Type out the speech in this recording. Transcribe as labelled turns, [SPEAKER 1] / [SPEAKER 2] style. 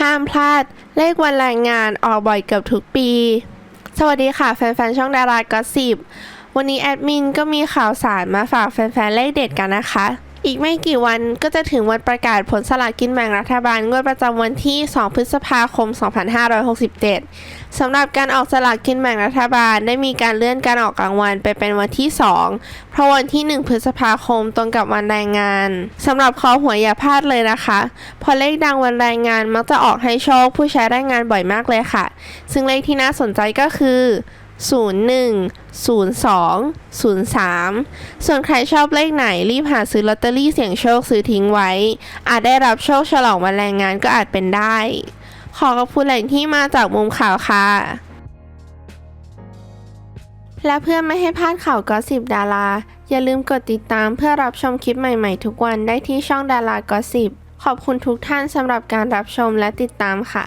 [SPEAKER 1] ห้ามพลาด เลขวันแรงงานออกบ่อยเกือบทุกปี สวัสดีค่ะ แฟนๆ ช่องดารากอสิบวันนี้แอดมินก็มีข่าวสารมาฝากแฟนๆ เลขเด็ดกันนะคะ อีกไม่กี่วันก็จะถึงวันประกาศผลสลากกินแบ่งรัฐบาลงวดประจำวันที่ 2 พฤษภาคม 2567 สำหรับการออกสลากกินแบ่งรัฐบาลได้มีการเลื่อนการออกรางวัลไปเป็นวันที่ 2 เพราะวันที่ 1 พฤษภาคมตรงกับวันแรงงานสำหรับคอหวยอย่าพลาดเลยนะคะเพอเลขดังวันแรงงานมักจะออกให้โชคผู้ใช้แรงงานบ่อยมากเลยค่ะ ซึ่งเลขที่น่าสนใจก็คือ 01 02 03 ส่วนใครชอบเลขไหนรีบหาซื้อลอตเตอรี่เสี่ยงโชคซื้อทิ้งไว้ อาจได้รับโชคฉลองวันแรงงานก็อาจเป็นได้ ขอขอบคุณแหล่งที่มาจากมุมข่าวค่ะ และเพื่อไม่ให้พลาดข่าวก็สิบดารา อย่าลืมกดติดตามเพื่อรับชมคลิปใหม่ๆ ทุกวันได้ที่ช่องดารากอสิบขอบคุณทุกท่านสำหรับการรับชมและติดตามค่ะ